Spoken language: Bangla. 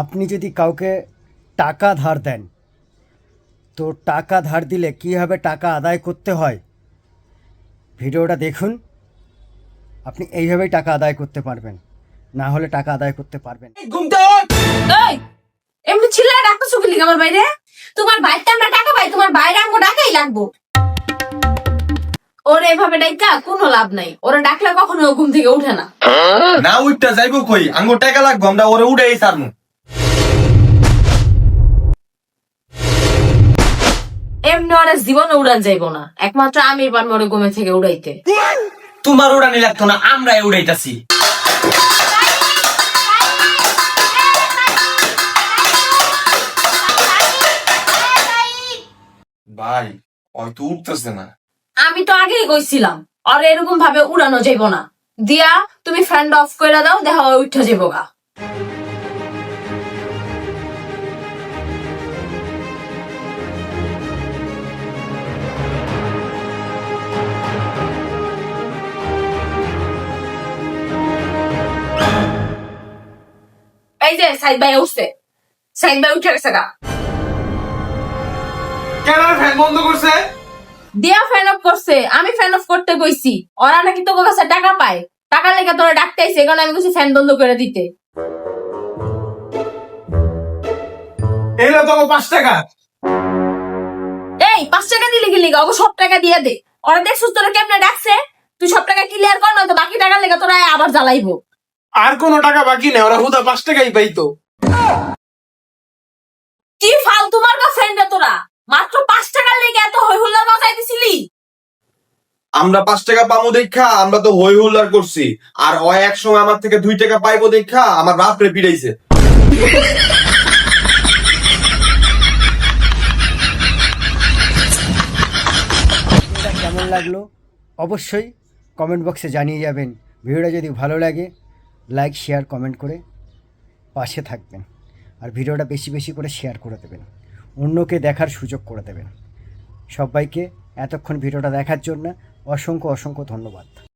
আপনি যদি কাউকে টাকা ধার দেন তো টাকা ধার দিলে কীভাবে টাকা আদায় করতে হয়? ভিডিওটা দেখুন। আপনি এইভাবেই টাকা আদায় করতে পারবেন। না হলে টাকা আদায় করতে পারবেন এই এমনি ছিলা ডাকতেছো কি আমার বাইরে? তোমার বাইরটা আমরা টাকা পাই তোমার বাইরে আমগো ডাকাই লাগবো। ওরে এভাবে ডাইকা কোনো লাভ নাই। ওরা ডাকলে কখনো ও ঘুম থেকে উঠে না। না উঠটা যাইবো কই? আঙ্গুর টাকা লাগবো আমরা ওরে উঠেই সারমু এমনি ওরা জীবনে উড়ান যাইবো না। একমাত্র আমি পারব ওরে ঘুমে থেকে উড়াইতে। তোমার উড়ানি লাগতো না আমরাই উড়াইতাছি। ভাই হয়তো উঠতেছে না। আমি তো আগেই কইছিলাম আর এরকম ভাবে উড়ানো যাইবো না। দিয়া তুমি ফ্যান অফ করে দাও দেখা উঠে যাব গা। এই যে সাইদ ভাই উঠছে। সাইদ ভাই উঠে গেছে গা। কেন ফ্যান বন্ধ করছে? দিয়া ফ্যান অফ করছে আমি ফ্যান অফ করতে কইছি ওরা নাকি তোকে কাছে টাকা পায়। টাকা লেগে তোরা ডাকতে আইছে এখানে আমি কইছি ফ্যান বন্ধ করে দিতে। এলো তো পাঁচ টাকা। এই পাঁচ টাকা দিলে কি লিগা? সব টাকা দিয়ে দে। ওরা দেখছিস তোরা কেমনে ডাকছে। তুই সব টাকা ক্লিয়ার কর নয়তো বাকি টাকা লেগে তোরা আবার জ্বালাইবো। আর কোনো টাকা বাকি নেই ওরা হুদা পাঁচ টাকাই পাইতো। কি ফালতু মার্কা ফ্রেন্ড তোরা? মাত্র পাঁচ টাকার লেগে এত হই হুল্লা বাজাই দিছিলি আমরা পাঁচ টাকা পামো দেখা আমরা তো হই হুল্লার করছি। আর ও এক সময় আমার থেকে দুই টাকা পাইবো দেখা আমার বাপ রে পিড়াইছে কেমন লাগল? অবশ্যই কমেন্ট বক্সে জানিয়ে যাবেন। ভিডিওটা যদি ভালো লাগে লাইক শেয়ার কমেন্ট করে পাশে থাকবেন। আর ভিডিওটা বেশি বেশি করে শেয়ার করে দেবেন। অন্যকে দেখার সুযোগ করে দেবেন। সবাইকে এতক্ষণ ভিডিওটা দেখার জন্য অসংখ্য অসংখ্য ধন্যবাদ।